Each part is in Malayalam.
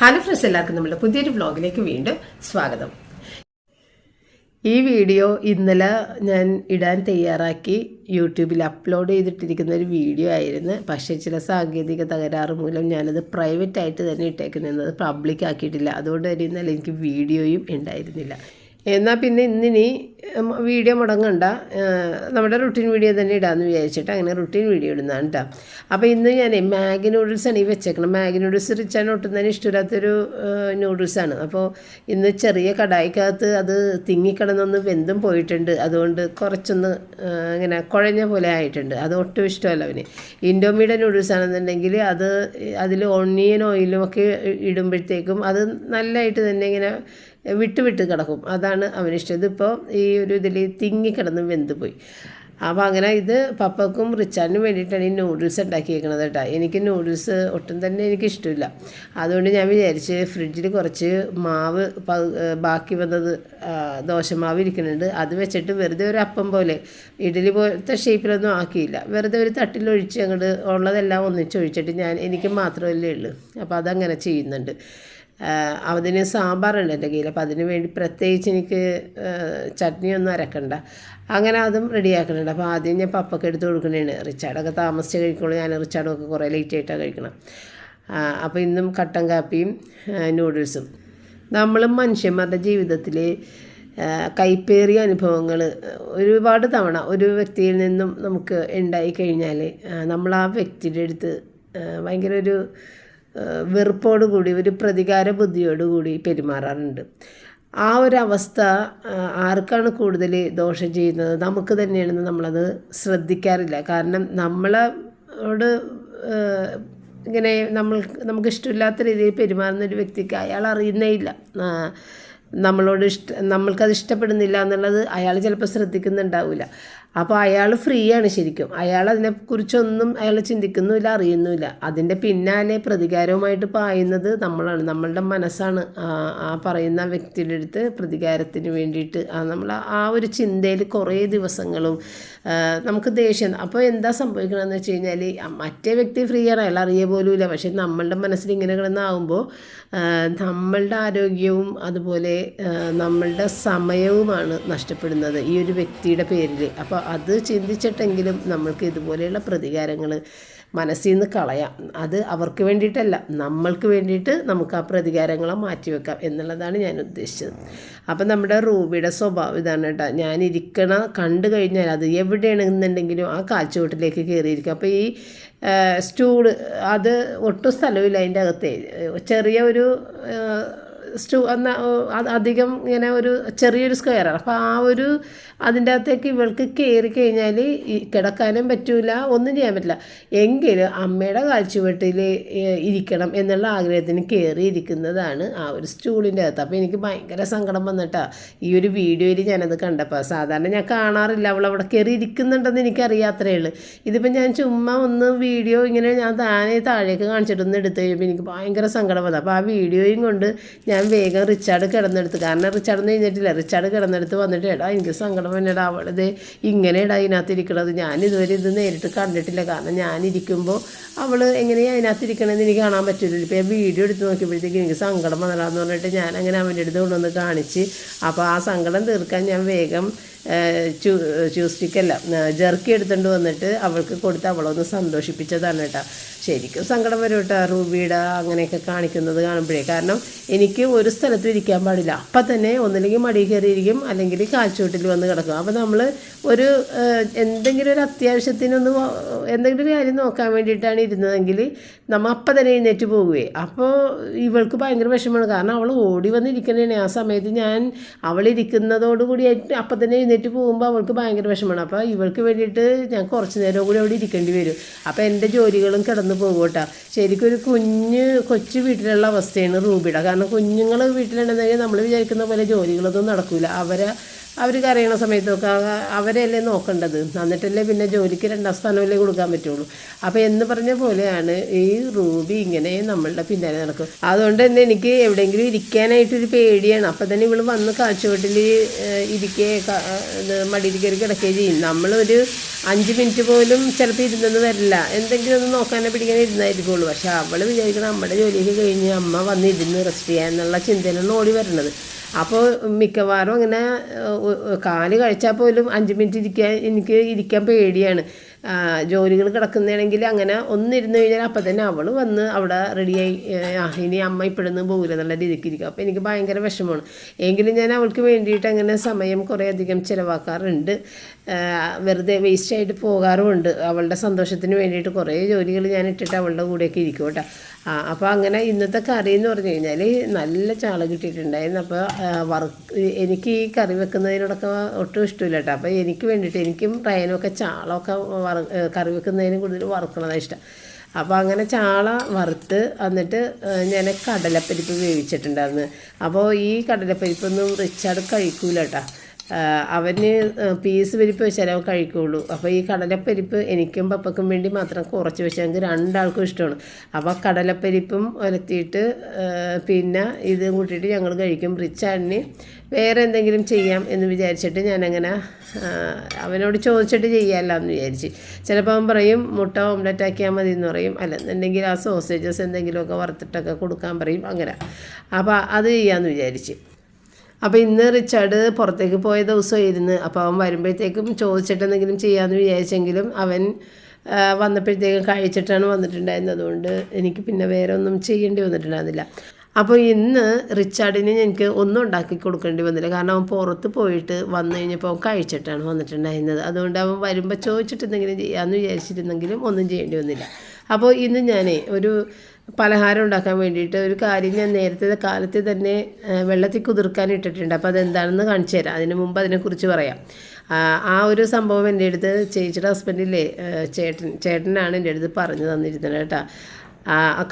ഹലോ ഫ്രണ്ട്സ് എല്ലാവർക്കും നമ്മുടെ പുതിയൊരു വ്ളോഗിലേക്ക് വീണ്ടും സ്വാഗതം. ഈ വീഡിയോ ഇന്നലെ ഞാൻ ഇടാൻ തയ്യാറാക്കി യൂട്യൂബിൽ അപ്ലോഡ് ചെയ്തിട്ടിരിക്കുന്ന ഒരു വീഡിയോ ആയിരുന്നു. പക്ഷേ ചില സാങ്കേതിക തകരാറ് മൂലം ഞാനത് പ്രൈവറ്റ് ആയിട്ട് തന്നെ ഇട്ടേക്കുന്നത് പബ്ലിക് ആക്കിയിട്ടില്ല. അതുകൊണ്ട് തന്നെ ഇന്നലെ എനിക്ക് വീഡിയോയും ഉണ്ടായിരുന്നില്ല. എന്നാൽ പിന്നെ ഇന്നിനി വീഡിയോ മുടങ്ങണ്ട. നമ്മുടെ റുട്ടീൻ വീഡിയോ തന്നെ ഇടാമെന്ന് വിചാരിച്ചിട്ട് അങ്ങനെ റുട്ടീൻ വീഡിയോ ഇടുന്നതാണ് കേട്ടോ അപ്പോൾ ഇന്ന് ഞാൻ മാഗി നൂഡിൽസാണ് ഈ വെച്ചേക്കണം. മാഗി നൂഡിൽസ് റിച്ചാൻ ഒട്ടും തന്നെ ഇഷ്ടമില്ലാത്തൊരു നൂഡിൽസാണ് അപ്പോൾ ഇന്ന് ചെറിയ കടായിക്കകത്ത് അത് തിങ്ങിക്കിടന്നൊന്ന് വെന്തും പോയിട്ടുണ്ട്. അതുകൊണ്ട് കുറച്ചൊന്ന് ഇങ്ങനെ കുഴഞ്ഞ പോലെ ആയിട്ടുണ്ട്. അത് ഒട്ടും ഇഷ്ടമല്ല അവന്. ഇൻഡോമിയുടെ നൂഡിൽസ് ആണെന്നുണ്ടെങ്കിൽ അത് അതിൽ ഓണിയൻ ഓയിലും ഒക്കെ ഇടുമ്പോഴത്തേക്കും അത് നല്ലതായിട്ട് തന്നെ ഇങ്ങനെ വിട്ട് വിട്ട് കിടക്കും. അതാണ് അവനിഷ്ടം ഇതിപ്പോൾ ഈ ഒരു ഇതിൽ തിങ്ങിക്കിടന്ന് വെന്ത് പോയി അപ്പോൾ അങ്ങനെ ഇത് പപ്പക്കും റിച്ചാനും വേണ്ടിയിട്ടാണ് ഈ നൂഡിൽസ് ഉണ്ടാക്കിയേക്കണത് കേട്ടോ. എനിക്ക് നൂഡിൽസ് ഒട്ടും തന്നെ എനിക്ക് ഇഷ്ടമില്ല. അതുകൊണ്ട് ഞാൻ വിചാരിച്ച് ഫ്രിഡ്ജിൽ കുറച്ച് മാവ് ബാക്കി വന്നത് ദോശമാവ് ഇരിക്കുന്നുണ്ട്. അത് വെച്ചിട്ട് വെറുതെ ഒരു അപ്പം പോലെ ഇഡലി പോലത്തെ ഷേപ്പിലൊന്നും ആക്കിയില്ല. വെറുതെ ഒരു തട്ടിലൊഴിച്ച് അങ്ങോട്ട് ഉള്ളതെല്ലാം ഒന്നിച്ചൊഴിച്ചിട്ട് ഞാൻ എനിക്ക് മാത്രമല്ലേ ഉള്ളൂ. അപ്പോൾ അതങ്ങനെ ചെയ്യുന്നുണ്ട്. അതിന് സാമ്പാറുണ്ട് എന്റെ കയ്യിൽ. അപ്പോൾ അതിന് വേണ്ടി പ്രത്യേകിച്ച് എനിക്ക് ചട്നിയൊന്നും അരക്കണ്ട. അങ്ങനെ അതും റെഡിയാക്കുന്നുണ്ട് അപ്പോൾ ആദ്യം ഞാൻ പപ്പൊക്കെ എടുത്ത് കൊടുക്കണേണ്. റിച്ചാർഡൊക്കെ താമസിച്ച് കഴിക്കുള്ളൂ ഞാൻ റിച്ചാർഡൊക്കെ കുറേ ലേറ്റ് ആയിട്ടാണ് കഴിക്കണം. അപ്പോൾ ഇന്നും കട്ടൻ കാപ്പിയും നൂഡിൽസും നമ്മളും മനുഷ്യന്മാരുടെ ജീവിതത്തിൽ കൈപ്പേറിയ അനുഭവങ്ങൾ ഒരുപാട് തവണ ഒരു വ്യക്തിയിൽ നിന്നും നമുക്ക് ഉണ്ടായി കഴിഞ്ഞാൽ നമ്മൾ ആ വ്യക്തിയുടെ അടുത്ത് ഭയങ്കര ഒരു ഏഹ് വെറുപ്പോട് കൂടി ഒരു പ്രതികാര ബുദ്ധിയോടുകൂടി പെരുമാറാറുണ്ട്. ആ ഒരു അവസ്ഥ ആർക്കാണ് കൂടുതൽ ദോഷം ചെയ്യുന്നത്? നമുക്ക് തന്നെയാണെന്ന് നമ്മളത് ശ്രദ്ധിക്കാറില്ല. കാരണം നമ്മളോട് ഇങ്ങനെ നമ്മൾ നമുക്ക് ഇഷ്ടമില്ലാത്ത രീതിയിൽ പെരുമാറുന്ന ഒരു വ്യക്തിക്ക് അയാൾ അറിയുന്നേ ഇല്ല. നമ്മളോട് ഇഷ്ട നമ്മൾക്കത് ഇഷ്ടപ്പെടുന്നില്ല എന്നുള്ളത് അയാൾ ചിലപ്പോൾ ശ്രദ്ധിക്കുന്നുണ്ടാവില്ല. അപ്പോൾ അയാൾ ഫ്രീ ആണ് ശരിക്കും. അയാൾ അതിനെക്കുറിച്ചൊന്നും അയാൾ ചിന്തിക്കുന്നുമില്ല അറിയുന്നുമില്ല. അതിന്റെ പിന്നാലെ പ്രതികാരവുമായിട്ട് പായുന്നത് നമ്മളാണ്. നമ്മളുടെ മനസ്സാണ്. ആ പറയുന്ന വ്യക്തിയുടെ അടുത്ത് പ്രതികാരത്തിന് വേണ്ടിയിട്ട് നമ്മൾ ആ ഒരു ചിന്തയിൽ കുറേ ദിവസങ്ങളും നമുക്ക് ദേഷ്യം അപ്പോൾ എന്താ സംഭവിക്കണമെന്ന് വെച്ച് കഴിഞ്ഞാൽ മറ്റേ വ്യക്തി ഫ്രീ ആണ്. അയാൾ അറിയ പോലുമില്ല. പക്ഷേ നമ്മളുടെ മനസ്സിൽ ഇങ്ങനെ കിടന്നാവുമ്പോൾ നമ്മളുടെ ആരോഗ്യവും അതുപോലെ നമ്മളുടെ സമയവുമാണ് നഷ്ടപ്പെടുന്നത് ഈ ഒരു വ്യക്തിയുടെ പേരിൽ അപ്പോൾ അത് ചിന്തിച്ചിട്ടെങ്കിലും നമ്മൾക്ക് ഇതുപോലെയുള്ള പ്രതികാരങ്ങൾ മനസ്സിൽ നിന്ന് കളയാം. അത് അവർക്ക് വേണ്ടിയിട്ടല്ല നമ്മൾക്ക് വേണ്ടിയിട്ട് നമുക്ക് ആ പ്രതികാരങ്ങളെ മാറ്റിവെക്കാം എന്നുള്ളതാണ് ഞാൻ ഉദ്ദേശിച്ചത്. അപ്പം നമ്മുടെ റൂബിയുടെ സ്വഭാവം ഇതാണ് കേട്ടോ. ഞാൻ ഇരിക്കണ കണ്ടു കഴിഞ്ഞാൽ അത് എവിടെയാണെന്നുണ്ടെങ്കിലും ആ കാൽച്ചുവട്ടിലേക്ക് കയറിയിരിക്കും. അപ്പോൾ ഈ സ്റ്റൂൾ അത് ഒട്ടും സ്ഥലമില്ല അതിന്റെ അകത്തെ. ചെറിയ ഒരു സ്റ്റൂ എന്നാ അധികം ഇങ്ങനെ ഒരു ചെറിയൊരു സ്ക്വയറാണ്. അപ്പോൾ ആ ഒരു അതിന്റെ അകത്തേക്ക് ഇവൾക്ക് കയറി കഴിഞ്ഞാൽ കിടക്കാനും പറ്റൂല ഒന്നും ചെയ്യാൻ പറ്റില്ല. എങ്കിലും അമ്മയുടെ കാൽച്ചുവട്ടിൽ ഇരിക്കണം എന്നുള്ള ആഗ്രഹത്തിന് കയറി ഇരിക്കുന്നതാണ് ആ ഒരു സ്റ്റൂളിന്റെ അകത്ത്. അപ്പോൾ എനിക്ക് ഭയങ്കര സങ്കടം വന്നിട്ടാ ഈ ഒരു വീഡിയോയിൽ ഞാനത് കണ്ടപ്പോൾ സാധാരണ ഞാൻ കാണാറില്ല അവൾ അവിടെ കയറി ഇരിക്കുന്നുണ്ടെന്ന് എനിക്കറിയാത്രേ ഉള്ളൂ. ഇതിപ്പോൾ ഞാൻ ചുമ്മാ ഒന്ന് വീഡിയോ ഇങ്ങനെ ഞാൻ താനെ താഴേക്ക് കാണിച്ചിട്ടൊന്ന് എടുത്തു കഴിയുമ്പോൾ എനിക്ക് ഭയങ്കര സങ്കടം വന്നു. അപ്പോൾ ആ വീഡിയോയും കൊണ്ട് ഞാൻ വേഗം റിച്ചാർഡ് കിടന്നെടുത്ത്. കാരണം റിച്ചാർഡ് കഴിഞ്ഞിട്ടില്ല റിച്ചാർഡ് കിടന്നെടുത്ത് വന്നിട്ട് എടാ എനിക്ക് സങ്കടം വന്നിടാ അവളത് ഇങ്ങനെ ഇടാ ഇതിനകത്ത് ഇരിക്കണത് ഞാൻ ഇതുവരെ ഇത് നേരിട്ട് കണ്ടിട്ടില്ല. കാരണം ഞാനിരിക്കുമ്പോൾ അവൾ എങ്ങനെയാണ് അതിനകത്ത് ഇരിക്കണമെന്ന് എനിക്ക് കാണാൻ പറ്റില്ല ഇപ്പോൾ ഞാൻ വീഡിയോ എടുത്ത് നോക്കിയപ്പോഴത്തേക്ക് എനിക്ക് സങ്കടം വന്നതാണെന്ന് പറഞ്ഞിട്ട് ഞാൻ അങ്ങനെ അവന്റെ അടുത്ത് കൊണ്ടുവന്ന് കാണിച്ച് അപ്പോൾ ആ സങ്കടം തീർക്കാൻ ഞാൻ വേഗം ചൂ ചൂസ്റ്റിക്കല്ല ജെർക്കി എടുത്തുകൊണ്ട് വന്നിട്ട് അവൾക്ക് കൊടുത്ത് അവളൊന്ന് സന്തോഷിപ്പിച്ചതാണ് കേട്ടോ. ശരിക്കും സങ്കടം വരും കേട്ടോ റൂബിയുടെ അങ്ങനെയൊക്കെ കാണിക്കുന്നത് കാണുമ്പോഴേ. കാരണം എനിക്ക് ഒരു സ്ഥലത്തും ഇരിക്കാൻ പാടില്ല. അപ്പം തന്നെ ഒന്നില്ലെങ്കിൽ മടി കയറിയിരിക്കും അല്ലെങ്കിൽ കാൽച്ചുവട്ടിൽ വന്ന് കിടക്കും. അപ്പോൾ നമ്മൾ ഒരു എന്തെങ്കിലും ഒരു അത്യാവശ്യത്തിനൊന്ന് എന്തെങ്കിലും ഒരു കാര്യം നോക്കാൻ വേണ്ടിയിട്ടാണ് ഇരുന്നതെങ്കിൽ നമ്മൾ അപ്പം തന്നെ എഴുന്നേറ്റ് പോകുകയെ അപ്പോൾ ഇവൾക്ക് ഭയങ്കര വിഷമമാണ്. കാരണം അവൾ ഓടി വന്നിരിക്കണേ ആ സമയത്ത് ഞാൻ അവളിരിക്കുന്നതോടുകൂടി അപ്പം തന്നെ എഴുന്നേറ്റ് പോകുമ്പോൾ അവൾക്ക് ഭയങ്കര വിഷമമാണ്. അപ്പോൾ ഇവൾക്ക് വേണ്ടിയിട്ട് ഞാൻ കുറച്ച് നേരം കൂടി അവിടെ ഇരിക്കേണ്ടി വരും. അപ്പോൾ എന്റെ ജോലികളും കിടന്ന് പോകും കേട്ടോ ശരിക്കും ഒരു കുഞ്ഞ് കൊച്ചു വീട്ടിലുള്ള അവസ്ഥയാണ് റൂബിയുടെ. കാരണം കുഞ്ഞുങ്ങൾ വീട്ടിലുണ്ടെന്നെങ്കിൽ നമ്മൾ വിചാരിക്കുന്ന പോലെ ജോലികളൊന്നും നടക്കില്ല അവരെ അവർ കരയണ സമയത്തൊക്കെ അവ- അവരെയല്ലേ നോക്കേണ്ടത്. എന്നിട്ടല്ലേ പിന്നെ ജോലിക്ക് രണ്ടാം സ്ഥാനമല്ലേ കൊടുക്കാൻ പറ്റുള്ളൂ. അപ്പോൾ എന്ന് പറഞ്ഞ പോലെയാണ് ഈ റൂബി ഇങ്ങനെ നമ്മളുടെ പിന്നാലെ നടക്കും. അതുകൊണ്ട് തന്നെ എനിക്ക് എവിടെയെങ്കിലും ഇരിക്കാനായിട്ടൊരു പേടിയാണ്. അപ്പോൾ തന്നെ ഇവൾ വന്ന് കാഴ്ചവട്ടിൽ ഇരിക്കേ മടിയിൽ കയറി കിടക്കുകയും ചെയ്യും. നമ്മളൊരു അഞ്ച് മിനിറ്റ് പോലും ചിലപ്പോൾ ഇരുന്നെന്ന് വരില്ല. എന്തെങ്കിലും ഒന്ന് നോക്കാനോ പിടിക്കാനോ ഇരുന്നായിരിക്കുള്ളൂ. പക്ഷെ അവൾ വിചാരിക്കണം നമ്മുടെ ജോലിയൊക്കെ കഴിഞ്ഞ് അമ്മ വന്നിരുന്ന് റെസ്റ്റ് ചെയ്യാൻ എന്നുള്ള ചിന്തയിലാണ് ഓടി വരണത് അപ്പോൾ മിക്കവാറും അങ്ങനെ കാൽ കഴിച്ചാൽ പോലും അഞ്ച് മിനിറ്റ് ഇരിക്കാൻ എനിക്ക് ഇരിക്കാൻ പേടിയാണ്. ജോലികൾ കിടക്കുന്നതാണെങ്കിൽ അങ്ങനെ ഒന്നിരുന്ന് കഴിഞ്ഞാൽ അപ്പം തന്നെ അവൾ വന്ന് അവിടെ റെഡിയായി ആ ഇനി അമ്മ ഇപ്പോഴൊന്നും പോകില്ല എന്നുള്ള രീതിക്ക് ഇരിക്കും അപ്പോൾ എനിക്ക് ഭയങ്കര വിഷമമാണ്. എങ്കിലും ഞാൻ അവൾക്ക് വേണ്ടിയിട്ട് അങ്ങനെ സമയം കുറേ അധികം ചിലവാക്കാറുണ്ട്. വെറുതെ വേസ്റ്റ് ആയിട്ട് പോകാറുമുണ്ട്. അവളുടെ സന്തോഷത്തിന് വേണ്ടിയിട്ട് കുറേ ജോലികൾ ഞാൻ ഇട്ടിട്ട് അവളുടെ കൂടെയൊക്കെ ഇരിക്കും കേട്ടോ. ആ അപ്പോൾ അങ്ങനെ ഇന്നത്തെ കറി എന്ന് പറഞ്ഞു കഴിഞ്ഞാൽ നല്ല ചാള കിട്ടിയിട്ടുണ്ടായിരുന്നു. അപ്പോൾ വർക്ക് എനിക്ക് ഈ കറി വെക്കുന്നതിനോടൊക്കെ ഒട്ടും ഇഷ്ടമില്ല കേട്ടോ. അപ്പോൾ എനിക്ക് വേണ്ടിയിട്ട് എനിക്കും റയനൊക്കെ ചാളമൊക്കെ വറ കറി വെക്കുന്നതിനും കൂടുതൽ വറുക്കണതാണ് ഇഷ്ടം. അപ്പോൾ അങ്ങനെ ചാള വറുത്ത് എന്നിട്ട് ഞാൻ കടലപ്പരിപ്പ് വേവിച്ചിട്ടുണ്ടായിരുന്നു. അപ്പോൾ ഈ കടലപ്പരിപ്പൊന്നും റിച്ചാർഡ് കഴിക്കൂല കേട്ടോ. അവന് പീസ് പരിപ്പ് വെച്ചാലേ അവൻ കഴിക്കുള്ളൂ. അപ്പോൾ ഈ കടലപ്പരിപ്പ് എനിക്കും പപ്പക്കും വേണ്ടി മാത്രം കുറച്ച് വെച്ചാൽ ഞങ്ങൾക്ക് രണ്ടാൾക്കും ഇഷ്ടമാണ്. അപ്പോൾ കടലപ്പരിപ്പും ഒലത്തിയിട്ട് പിന്നെ ഇതും കൂട്ടിയിട്ട് ഞങ്ങൾ കഴിക്കും. റിച്ചാണിന് വേറെ എന്തെങ്കിലും ചെയ്യാം എന്ന് വിചാരിച്ചിട്ട് ഞാനങ്ങനെ അവനോട് ചോദിച്ചിട്ട് ചെയ്യാമല്ലോ എന്ന് വിചാരിച്ച്. ചിലപ്പോൾ അവൻ പറയും മുട്ട ഓംലെറ്റ് ആക്കിയാൽ മതി എന്ന് പറയും. അല്ലെന്നുണ്ടെങ്കിൽ ആ സോസേജസ് എന്തെങ്കിലുമൊക്കെ വറുത്തിട്ടൊക്കെ കൊടുക്കാൻ പറയും. അങ്ങനെ. അപ്പോൾ അത് ചെയ്യാമെന്ന് വിചാരിച്ച്. അപ്പോൾ ഇന്ന് റിച്ചാർഡ് പുറത്തേക്ക് പോയ ദിവസമായിരുന്നു. അപ്പോൾ അവൻ വരുമ്പോഴത്തേക്കും ചോദിച്ചിട്ട് എന്തെങ്കിലും ചെയ്യാമെന്ന് വിചാരിച്ചെങ്കിലും അവൻ വന്നപ്പോഴത്തേക്കും കഴിച്ചിട്ടാണ് വന്നിട്ടുണ്ടായിരുന്നത്. അതുകൊണ്ട് എനിക്ക് പിന്നെ വേറെ ഒന്നും ചെയ്യേണ്ടി വന്നിട്ടുണ്ടായിരുന്നില്ല. അപ്പോൾ ഇന്ന് റിച്ചാർഡിന് എനിക്ക് ഒന്നും ഉണ്ടാക്കി കൊടുക്കേണ്ടി വന്നില്ല. കാരണം അവൻ പുറത്ത് പോയിട്ട് വന്നു കഴിഞ്ഞപ്പോൾ അവൻ കഴിച്ചിട്ടാണ് വന്നിട്ടുണ്ടായിരുന്നത്. അതുകൊണ്ട് അവൻ വരുമ്പോൾ ചോദിച്ചിട്ട് എന്തെങ്കിലും ചെയ്യാമെന്ന് വിചാരിച്ചിരുന്നെങ്കിലും ഒന്നും ചെയ്യേണ്ടി വന്നില്ല. അപ്പോൾ ഇന്ന് ഞാൻ ഒരു പലഹാരം ഉണ്ടാക്കാൻ വേണ്ടിയിട്ട് ഒരു കാര്യം ഞാൻ നേരത്തെ കാലത്ത് തന്നെ വെള്ളത്തിൽ കുതിർക്കാൻ ഇട്ടിട്ടുണ്ട്. അപ്പോൾ അതെന്താണെന്ന് കാണിച്ചു തരാം. അതിന് മുമ്പ് അതിനെക്കുറിച്ച് പറയാം. ആ, ഒരു സംഭവം എന്റെ അടുത്ത് ചേച്ചിയുടെ ഹസ്ബൻഡില്ലേ ചേട്ടൻ ചേട്ടനാണ് എന്റെ അടുത്ത് പറഞ്ഞു തന്നിരുന്നത് കേട്ടോ.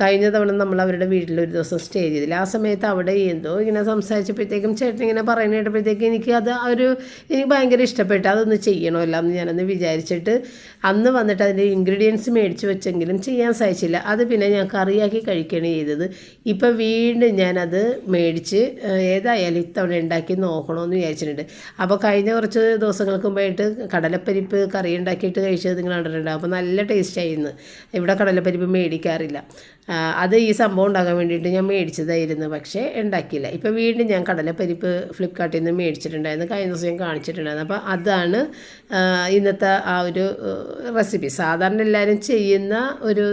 കഴിഞ്ഞ തവണ നമ്മൾ അവരുടെ വീട്ടിൽ ഒരു ദിവസം സ്റ്റേ ചെയ്തില്ല. ആ സമയത്ത് അവിടെ എന്തോ ഇങ്ങനെ സംസാരിച്ചപ്പോഴത്തേക്കും ചേട്ടൻ ഇങ്ങനെ പറയുന്ന കേട്ടപ്പോഴത്തേക്കും എനിക്ക് അത് ഒരു എനിക്ക് ഭയങ്കര ഇഷ്ടപ്പെട്ടു. അതൊന്ന് ചെയ്യണമല്ലോ എന്ന് ഞാനൊന്ന് വിചാരിച്ചിട്ട് അന്ന് വന്നിട്ട് അതിന്റെ ഇൻഗ്രീഡിയൻസ് മേടിച്ച് വെച്ചെങ്കിലും ചെയ്യാൻ സാധിച്ചില്ല. അത് പിന്നെ ഞാൻ കറിയാക്കി കഴിക്കുകയാണ് ചെയ്തത്. ഇപ്പം വീണ്ടും ഞാനത് മേടിച്ച് ഏതായാലും ഇത്തവണ ഉണ്ടാക്കി നോക്കണമെന്ന് വിചാരിച്ചിട്ടുണ്ട്. അപ്പോൾ കഴിഞ്ഞ കുറച്ച് ദിവസങ്ങൾക്ക് മുമ്പായിട്ട് കടലപ്പരിപ്പ് കറി ഉണ്ടാക്കിയിട്ട് കഴിച്ചത് നിങ്ങൾ കണ്ടിട്ടുണ്ട് അപ്പോൾ നല്ല ടേസ്റ്റ് ആയിരുന്നു. ഇവിടെ കടലപ്പരിപ്പ് മേടിക്കാറില്ല. അത് ഈ സംഭവം ഉണ്ടാക്കാൻ വേണ്ടിയിട്ട് ഞാൻ മേടിച്ചതായിരുന്നു പക്ഷേ ഉണ്ടാക്കിയില്ല. ഇപ്പോൾ വീണ്ടും ഞാൻ കടലപ്പരിപ്പ് ഫ്ലിപ്കാർട്ടിൽ നിന്ന് മേടിച്ചിട്ടുണ്ടായിരുന്നു കഴിഞ്ഞ ദിവസം ഞാൻ കാണിച്ചിട്ടുണ്ടായിരുന്നു. അപ്പോൾ അതാണ് ഇന്നത്തെ ആ ഒരു റെസിപ്പി സാധാരണ എല്ലാവരും ചെയ്യുന്ന ഒരു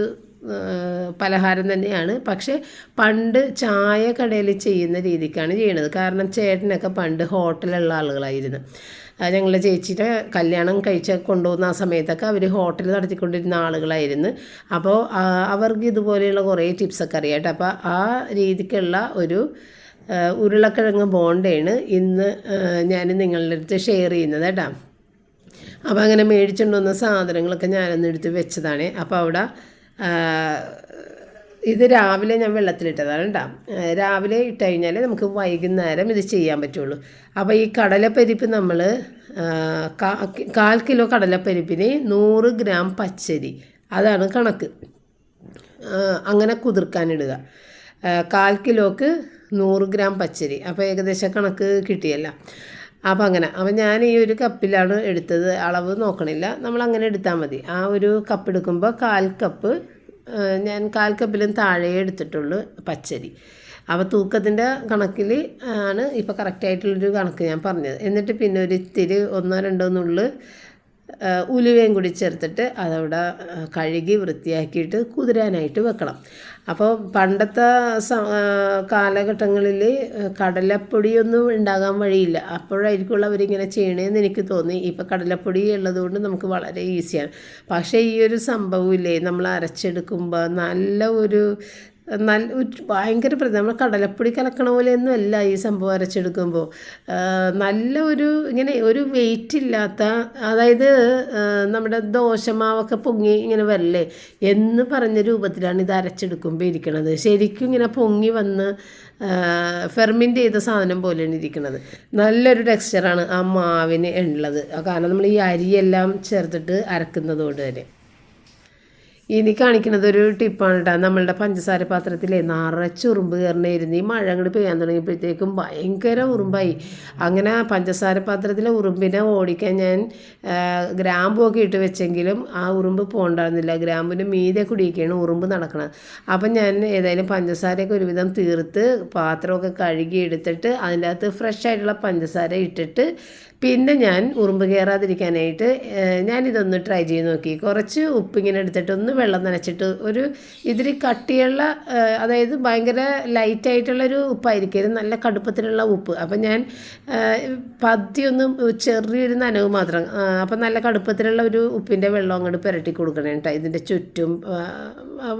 പലഹാരം തന്നെയാണ്. പക്ഷേ പണ്ട് ചായ കടയിൽ ചെയ്യുന്ന രീതിക്കാണ് ചെയ്യണത് കാരണം ചേട്ടനൊക്കെ പണ്ട് ഹോട്ടലുള്ള ആളുകളായിരുന്നു. ഞങ്ങളുടെ ചേച്ചിയുടെ കല്യാണം കഴിച്ച കൊണ്ടുപോകുന്ന ആ സമയത്തൊക്കെ അവർ ഹോട്ടൽ നടത്തിക്കൊണ്ടിരുന്ന ആളുകളായിരുന്നു. അപ്പോൾ അവർക്ക് ഇതുപോലെയുള്ള കുറേ ടിപ്സൊക്കെ അറിയാം അപ്പോൾ ആ രീതിക്കുള്ള ഒരു ഉരുളക്കിഴങ്ങ് ബോണ്ടയാണ് ഇന്ന് ഞാൻ നിങ്ങളുടെ അടുത്ത് ഷെയർ ചെയ്യുന്നത് കേട്ടോ. അപ്പോൾ അങ്ങനെ മേടിച്ചുകൊണ്ട് വന്ന സാധനങ്ങളൊക്കെ ഞാനൊന്ന് എടുത്ത് വെച്ചതാണ്. അപ്പോൾ അവിടെ ഇത് രാവിലെ ഞാൻ വെള്ളത്തിലിട്ടതാണ് കേട്ടോ. രാവിലെ ഇട്ട് കഴിഞ്ഞാൽ നമുക്ക് വൈകുന്നേരം ഇത് ചെയ്യാൻ പറ്റുള്ളൂ. അപ്പോൾ ഈ കടലപ്പരിപ്പ് നമ്മൾ കാൽ കിലോ കടലപ്പരിപ്പിന് നൂറ് ഗ്രാം പച്ചരി. അതാണ് കണക്ക്. അങ്ങനെ കുതിർക്കാനിടുക കാൽ കിലോക്ക് നൂറ് ഗ്രാം പച്ചരി. അപ്പോൾ ഏകദേശം കണക്ക് കിട്ടിയല്ല. അപ്പോൾ അങ്ങനെ. അപ്പോൾ ഞാൻ ഈ ഒരു കപ്പിലാണ് എടുത്തത്. അളവ് നോക്കണില്ല. നമ്മൾ അങ്ങനെ എടുത്താൽ മതി. ആ ഒരു കപ്പ് എടുക്കുമ്പോൾ കാൽ കപ്പ് ഞാൻ കാൽ കപ്പിലും താഴെ എടുത്തിട്ടുള്ളൂ പച്ചരി. അപ്പോൾ തൂക്കത്തിന്റെ കണക്കിൽ ആണ് ഇപ്പോൾ കറക്റ്റായിട്ടുള്ളൊരു കണക്ക് ഞാൻ പറഞ്ഞത്. എന്നിട്ട് പിന്നെ ഒരു ഇത്തിരി ഒന്നോ രണ്ടോ നുള്ളു ഉലുവയും കൂടി ചേർത്തിട്ട് അതവിടെ കഴുകി വൃത്തിയാക്കിയിട്ട് കുതിരാനായിട്ട് വെക്കണം. അപ്പോൾ പണ്ടത്തെ കാലഘട്ടങ്ങളിൽ കടലപ്പൊടിയൊന്നും ഉണ്ടാകാൻ വഴിയില്ല. അപ്പോഴായിരിക്കുള്ള അവരിങ്ങനെ ചെയ്യണേന്ന് എനിക്ക് തോന്നി. ഇപ്പോൾ കടലപ്പൊടി ഉള്ളതുകൊണ്ട് നമുക്ക് വളരെ ഈസിയാണ്. പക്ഷേ ഈ ഒരു സംഭവമില്ലേ നമ്മൾ അരച്ചെടുക്കുമ്പോൾ നല്ല ഒരു നല്ല ഭയങ്കര നമ്മൾ കടലപ്പൊടി കലക്കണ പോലെയൊന്നും അല്ല ഈ സംഭവം അരച്ചെടുക്കുമ്പോൾ നല്ല ഒരു ഇങ്ങനെ ഒരു വെയിറ്റ് ഇല്ലാത്ത അതായത് നമ്മുടെ ദോശമാവൊക്കെ പൊങ്ങി ഇങ്ങനെ വരല്ലേ? എന്ന് പറഞ്ഞ രൂപത്തിലാണ് ഇത് അരച്ചെടുക്കുമ്പോൾ ഇരിക്കണത്. ശരിക്കും ഇങ്ങനെ പൊങ്ങി വന്ന് ഫെർമിന്റ് ചെയ്ത സാധനം പോലെയാണ് ഇരിക്കുന്നത് നല്ലൊരു ടെക്സ്ചറാണ് ആ മാവിന് ഉള്ളത് കാരണം നമ്മൾ ഈ അരിയെല്ലാം ചേർത്തിട്ട് അരക്കുന്നതോട് കൊണ്ട് തന്നെ ഇനി കാണിക്കുന്നത് ഒരു ടിപ്പാണ് കേട്ടോ നമ്മളുടെ പഞ്ചസാര പാത്രത്തിലെ നിറച്ച് ഉറുമ്പ് കയറണമായിരുന്നു ഈ മഴ അങ്ങോട്ട് പെയ്യാൻ തുടങ്ങിയപ്പോഴത്തേക്കും ഭയങ്കര ഉറുമ്പായി. അങ്ങനെ പഞ്ചസാര പാത്രത്തിലെ ഉറുമ്പിനെ ഓടിക്കാൻ ഞാൻ ഗ്രാമ്പൊക്കെ ഇട്ട് വെച്ചെങ്കിലും ആ ഉറുമ്പ് പോകണ്ടായിരുന്നില്ല ഗ്രാമ്പിന്റെ മീതെ കുടിയൊക്കെയാണ് ഉറുമ്പ് നടക്കുന്നത് അപ്പം ഞാൻ ഏതായാലും പഞ്ചസാരയൊക്കെ ഒരുവിധം തീർത്ത് പാത്രമൊക്കെ കഴുകി എടുത്തിട്ട് അതിന്റെ അകത്ത് ഫ്രഷ് ആയിട്ടുള്ള പഞ്ചസാര ഇട്ടിട്ട് പിന്നെ ഞാൻ ഉറുമ്പ് കയറാതിരിക്കാനായിട്ട് ഞാനിതൊന്ന് ട്രൈ ചെയ്ത് നോക്കി. കുറച്ച് ഉപ്പിങ്ങനെ എടുത്തിട്ട് ഒന്ന് വെള്ളം നനച്ചിട്ട് ഒരു ഇതിരി കട്ടിയുള്ള അതായത് ഭയങ്കര ലൈറ്റായിട്ടുള്ളൊരു ഉപ്പായിരിക്കും. നല്ല കടുപ്പത്തിലുള്ള ഉപ്പ്. അപ്പം ഞാൻ പതിയൊന്നും ചെറിയൊരു നനവ് മാത്രം അപ്പം നല്ല കടുപ്പത്തിലുള്ള ഒരു ഉപ്പിന്റെ വെള്ളം അങ്ങോട്ട് പുരട്ടി കൊടുക്കണം കേട്ടോ ഇതിന്റെ ചുറ്റും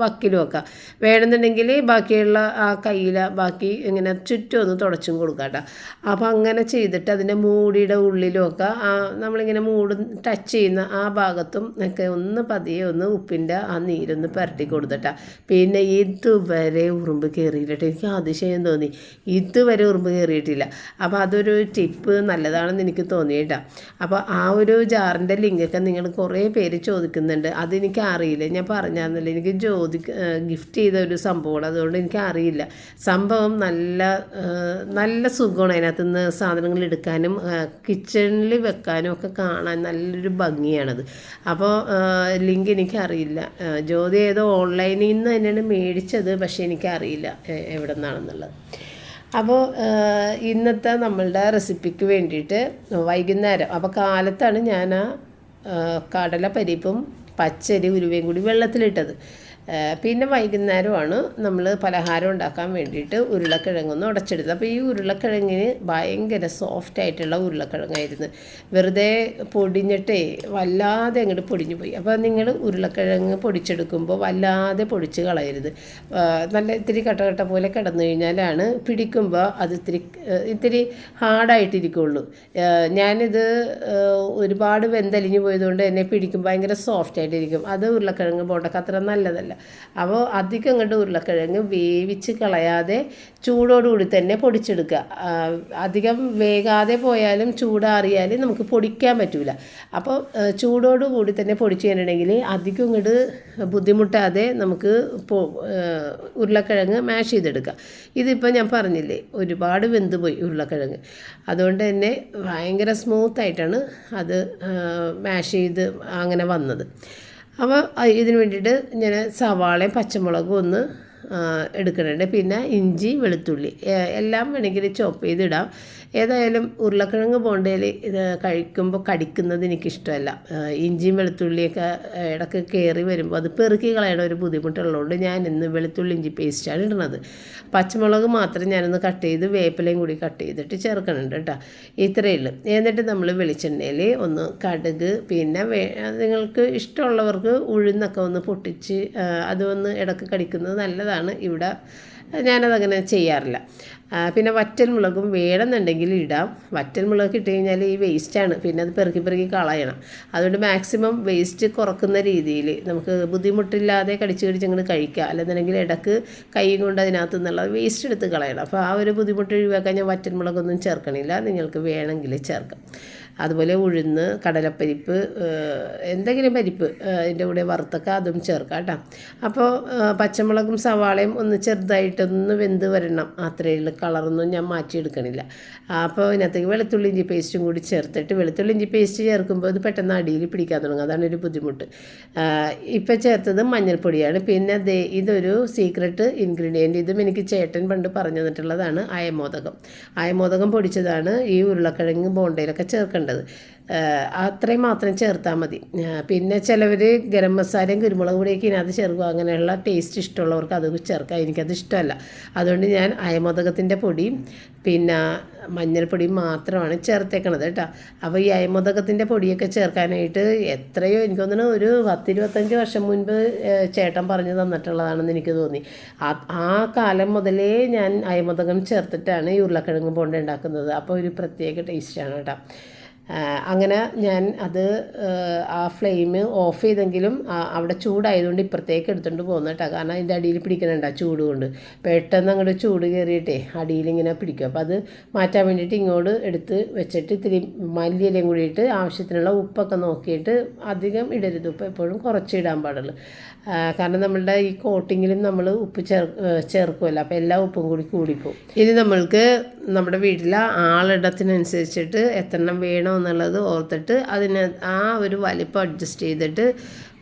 വക്കിലും വക്കിലുമൊക്കെ വേണമെന്നുണ്ടെങ്കിൽ ബാക്കിയുള്ള ആ കയ്യിലെ ബാക്കി ഇങ്ങനെ ചുറ്റും ഒന്ന് തുടച്ചും കൊടുക്കാം കേട്ടോ അപ്പം അങ്ങനെ ചെയ്തിട്ട് അതിന്റെ മൂടിയുടെ ഉള്ളിലും ഒക്കെ ആ നമ്മളിങ്ങനെ മൂട് ടച്ച് ചെയ്യുന്ന ആ ഭാഗത്തും ഒക്കെ ഒന്ന് പതിയെ ഒന്ന് ഉപ്പിന്റെ ആ നീരൊന്ന് പുരട്ടി കൊടുത്തിട്ടാ. പിന്നെ ഇതുവരെ ഉറുമ്പ് കയറിയിട്ടിട്ട് എനിക്ക് അതിശയം തോന്നി. ഇതുവരെ ഉറുമ്പ് കയറിയിട്ടില്ല അപ്പോൾ അതൊരു ടിപ്പ് നല്ലതാണെന്ന് എനിക്ക് തോന്നിയിട്ടാ അപ്പോൾ ആ ഒരു ജാറിന്റെ ലിങ്കൊക്കെ നിങ്ങൾ കുറേ പേര് ചോദിക്കുന്നുണ്ട്. അതെനിക്ക് അറിയില്ല. ഞാൻ പറഞ്ഞായിരുന്നില്ല എനിക്ക് ജ്യോതി ഗിഫ്റ്റ് ചെയ്ത ഒരു സംഭവമാണ്. അതുകൊണ്ട് എനിക്ക് അറിയില്ല. സംഭവം നല്ല നല്ല സുഖമാണ് അതിനകത്ത് നിന്ന് സാധനങ്ങൾ എടുക്കാനും കിച്ചണിൽ വെക്കാനും ഒക്കെ കാണാൻ നല്ലൊരു ഭംഗിയാണത്. അപ്പോൾ ലിങ്ക് എനിക്കറിയില്ല. ജ്യോതി ഏതോ ഓൺലൈനിൽ നിന്ന് തന്നെയാണ് മേടിച്ചത് പക്ഷേ എനിക്കറിയില്ല എവിടെ നിന്നാണെന്നുള്ളത് അപ്പോൾ ഇന്നത്തെ നമ്മളുടെ റെസിപ്പിക്ക് വേണ്ടിയിട്ട് വൈകുന്നേരം അപ്പോൾ കാലത്താണ് ഞാൻ ആ കടല പരിപ്പും പച്ചരി ഉരുവയും കൂടി വെള്ളത്തിലിട്ടത്. പിന്നെ വൈകുന്നേരമാണ് നമ്മൾ പലഹാരം ഉണ്ടാക്കാൻ വേണ്ടിയിട്ട് ഉരുളക്കിഴങ്ങൊന്ന് ഉടച്ചെടുത്തത്. അപ്പോൾ ഈ ഉരുളക്കിഴങ്ങിന് ഭയങ്കര സോഫ്റ്റ് ആയിട്ടുള്ള ഉരുളക്കിഴങ്ങായിരുന്നു. വെറുതെ പൊടിഞ്ഞിട്ടേ വല്ലാതെ അങ്ങോട്ട് പൊടിഞ്ഞു പോയി. അപ്പോൾ നിങ്ങൾ ഉരുളക്കിഴങ്ങ് പൊടിച്ചെടുക്കുമ്പോൾ വല്ലാതെ പൊടിച്ച് കളയരുത്. നല്ല ഇത്തിരി കട്ടകട്ട കട്ട പോലെ കിടന്നു കഴിഞ്ഞാലാണ് പിടിക്കുമ്പോൾ അത് ഇത്തിരി ഇത്തിരി ഹാർഡായിട്ടിരിക്കുള്ളൂ. ഞാനിത് ഒരുപാട് വെന്തലിഞ്ഞ് പോയതുകൊണ്ട് എന്നെ പിടിക്കും. ഭയങ്കര സോഫ്റ്റ് ആയിട്ടിരിക്കും. അത് ഉരുളക്കിഴങ്ങ് പോണ്ടൊക്കെ അത്ര നല്ലതല്ല. അപ്പോൾ അധികം അങ്ങോട്ട് ഉരുളക്കിഴങ്ങ് വേവിച്ച് കളയാതെ ചൂടോടുകൂടി തന്നെ പൊടിച്ചെടുക്കുക. അധികം വേകാതെ പോയാലും ചൂടാറിയാലും നമുക്ക് പൊടിക്കാൻ പറ്റില്ല അപ്പോൾ ചൂടോടുകൂടി തന്നെ പൊടിച്ചു കഴിഞ്ഞിട്ടുണ്ടെങ്കിൽ അധികം ഇങ്ങോട്ട് ബുദ്ധിമുട്ടാതെ നമുക്ക് ഉരുളക്കിഴങ്ങ് മാഷ് ചെയ്തെടുക്കാം. ഇതിപ്പോൾ ഞാൻ പറഞ്ഞില്ലേ ഒരുപാട് വെന്ത് പോയി ഉരുളക്കിഴങ്ങ്. അതുകൊണ്ട് തന്നെ ഭയങ്കര സ്മൂത്തായിട്ടാണ് അത് മാഷ് ചെയ്ത് അങ്ങനെ വന്നത്. അപ്പോൾ ഇതിന് വേണ്ടിയിട്ട് ഞാൻ സവാളയും പച്ചമുളകും ഒന്ന് എടുക്കുന്നുണ്ട്. പിന്നെ ഇഞ്ചി വെളുത്തുള്ളി എല്ലാം വേണമെങ്കിൽ ചോപ്പ് ചെയ്തിടാം. ഏതായാലും ഉരുളക്കിഴങ്ങ് പോണ്ടയിൽ ഇത് കഴിക്കുമ്പോൾ കടിക്കുന്നത് എനിക്കിഷ്ടമല്ല. ഇഞ്ചിയും വെളുത്തുള്ളിയൊക്കെ ഇടയ്ക്ക് കയറി വരുമ്പോൾ അത് പെറുക്കി കളയണ ഒരു ബുദ്ധിമുട്ടുള്ളതുകൊണ്ട് ഞാൻ ഇന്ന് വെളുത്തുള്ളി ഇഞ്ചി പേസ്റ്റാണ് ഇടുന്നത്. പച്ചമുളക് മാത്രം ഞാനൊന്ന് കട്ട് ചെയ്ത് വേപ്പിലയും കൂടി കട്ട് ചെയ്തിട്ട് ചേർക്കുന്നുണ്ട് കേട്ടോ ഇത്രയേ ഉള്ളൂ. എന്നിട്ട് നമ്മൾ വെളിച്ചെണ്ണയിൽ ഒന്ന് കടുക് പിന്നെ വേ നിങ്ങൾക്ക് ഇഷ്ടമുള്ളവർക്ക് ഉഴുന്നൊക്കെ ഒന്ന് പൊട്ടിച്ച് അതൊന്ന് ഇടയ്ക്ക് കടിക്കുന്നത് നല്ലതാണ്. ഇവിടെ ഞാനതങ്ങനെ ചെയ്യാറില്ല. പിന്നെ വറ്റൽ മുളകും വേണമെന്നുണ്ടെങ്കിൽ ഇടാം. വറ്റൽ മുളക് ഇട്ട് കഴിഞ്ഞാൽ ഈ വേസ്റ്റാണ്. പിന്നെ അത് പെറുക്കി പെറുക്കി കളയണം. അതുകൊണ്ട് മാക്സിമം വേസ്റ്റ് കുറക്കുന്ന രീതിയിൽ നമുക്ക് ബുദ്ധിമുട്ടില്ലാതെ കടിച്ച് കടിച്ച് അങ്ങോട്ട് കഴിക്കുക അല്ലെന്നുണ്ടെങ്കിൽ ഇടയ്ക്ക് കൈ കൊണ്ട് അതിനകത്ത് നിന്നുള്ള വേസ്റ്റ് എടുത്ത് കളയണം. അപ്പോൾ ആ ഒരു ബുദ്ധിമുട്ട് ഒഴിവാക്കാൻ ഞാൻ വറ്റൽ മുളകൊന്നും ചേർക്കണില്ല. നിങ്ങൾക്ക് വേണമെങ്കിൽ ചേർക്കാം. അതുപോലെ ഉഴുന്ന് കടലപ്പരിപ്പ് എന്തെങ്കിലും പരിപ്പ് അതിന്റെ കൂടെ വറുത്തൊക്കെ അതും ചേർക്കാം കേട്ടോ. അപ്പോൾ പച്ചമുളകും സവാളയും ഒന്ന് ചെറുതായിട്ടൊന്ന് വെന്ത് വരണം. അത്രയേ ഉള്ളൂ കളറൊന്നും ഞാൻ മാറ്റിയെടുക്കണില്ല. അപ്പോൾ ഇതിനകത്തേക്ക് വെളുത്തുള്ളി ഇഞ്ചി പേസ്റ്റും കൂടി ചേർത്തിട്ട് വെളുത്തുള്ളി ഇഞ്ചി പേസ്റ്റ് ചേർക്കുമ്പോൾ ഇത് പെട്ടെന്ന് അടിയിൽ പിടിക്കാൻ തുടങ്ങും. അതാണ് ഒരു ബുദ്ധിമുട്ട്. ഇപ്പം ചേർത്തത് മഞ്ഞൾപ്പൊടിയാണ്. പിന്നെ ദേ ഇതൊരു സീക്രട്ട് ഇൻഗ്രീഡിയന്റ് ഇതും എനിക്ക് ചേട്ടൻ പണ്ട് പറഞ്ഞു തന്നിട്ടുള്ളതാണ് അയമോദകം. അയമോദകം പൊടിച്ചതാണ് ഈ ഉരുളക്കിഴങ്ങ് ബോണ്ടയിലൊക്കെ ചേർക്കണത്. ചേർക്കേണ്ടത് അത്രയും മാത്രം ചേർത്താൽ മതി. പിന്നെ ചിലവർ ഗരം മസാലയും കുരുമുളക് പൊടിയൊക്കെ ഇതിനകത്ത് ചേർക്കും. അങ്ങനെയുള്ള ടേസ്റ്റ് ഇഷ്ടമുള്ളവർക്ക് അത് ചേർക്കാം. എനിക്കത് ഇഷ്ടമല്ല. അതുകൊണ്ട് ഞാൻ അയമോദകത്തിന്റെ പൊടിയും പിന്നെ മഞ്ഞൾപ്പൊടിയും മാത്രമാണ് ചേർത്തേക്കണത് കേട്ടോ. അപ്പോൾ ഈ അയമോദകത്തിന്റെ പൊടിയൊക്കെ ചേർക്കാനായിട്ട് എത്രയോ എനിക്ക് തോന്നുന്നു ഒരു പത്തിരുപത്തഞ്ച് വർഷം മുൻപ് ചേട്ടൻ പറഞ്ഞു തന്നിട്ടുള്ളതാണെന്ന് എനിക്ക് തോന്നി. ആ കാലം മുതലേ ഞാൻ അയമോദകം ചേർത്തിട്ടാണ് ഈ ഉരുളക്കിഴങ്ങ് ബോണ്ട ഉണ്ടാക്കുന്നത്. അപ്പോൾ ഒരു പ്രത്യേക ടേസ്റ്റാണ് കേട്ടോ. അങ്ങനെ ഞാൻ അത് ആ ഫ്ലെയിം ഓഫ് ചെയ്തെങ്കിലും അവിടെ ചൂടായതുകൊണ്ട് ഇപ്പുറത്തേക്ക് എടുത്തുകൊണ്ട് പോകുന്ന കേട്ടോ. കാരണം അതിന്റെ അടിയിൽ പിടിക്കണുണ്ട് ആ ചൂട് കൊണ്ട്. പെട്ടെന്ന് അങ്ങോട്ട് ചൂട് കയറിയിട്ടേ അടിയിൽ ഇങ്ങനെ പിടിക്കും. അപ്പോൾ അത് മാറ്റാൻ വേണ്ടിയിട്ട് ഇങ്ങോട്ട് എടുത്ത് വെച്ചിട്ട് ഇത്തിരി മല്ലിയിലയും കൂടിയിട്ട് ആവശ്യത്തിനുള്ള ഉപ്പൊക്കെ നോക്കിയിട്ട് അധികം ഇടരുത്. ഉപ്പ് എപ്പോഴും കുറച്ച് ഇടാൻ പാടുള്ളൂ. കാരണം നമ്മളുടെ ഈ കോട്ടിങ്ങിലും നമ്മൾ ഉപ്പ് ചേർ ചേർക്കുമല്ലോ അപ്പോൾ എല്ലാ ഉപ്പും കൂടി കൂടിപ്പോവും. ഇനി നമ്മൾക്ക് നമ്മുടെ വീട്ടിലെ ആളിടത്തിനനുസരിച്ചിട്ട് എത്രണ്ണം വേണം എന്നുള്ളത് ഓർത്തിട്ട് അതിന് ആ ഒരു വലിപ്പം അഡ്ജസ്റ്റ് ചെയ്തിട്ട്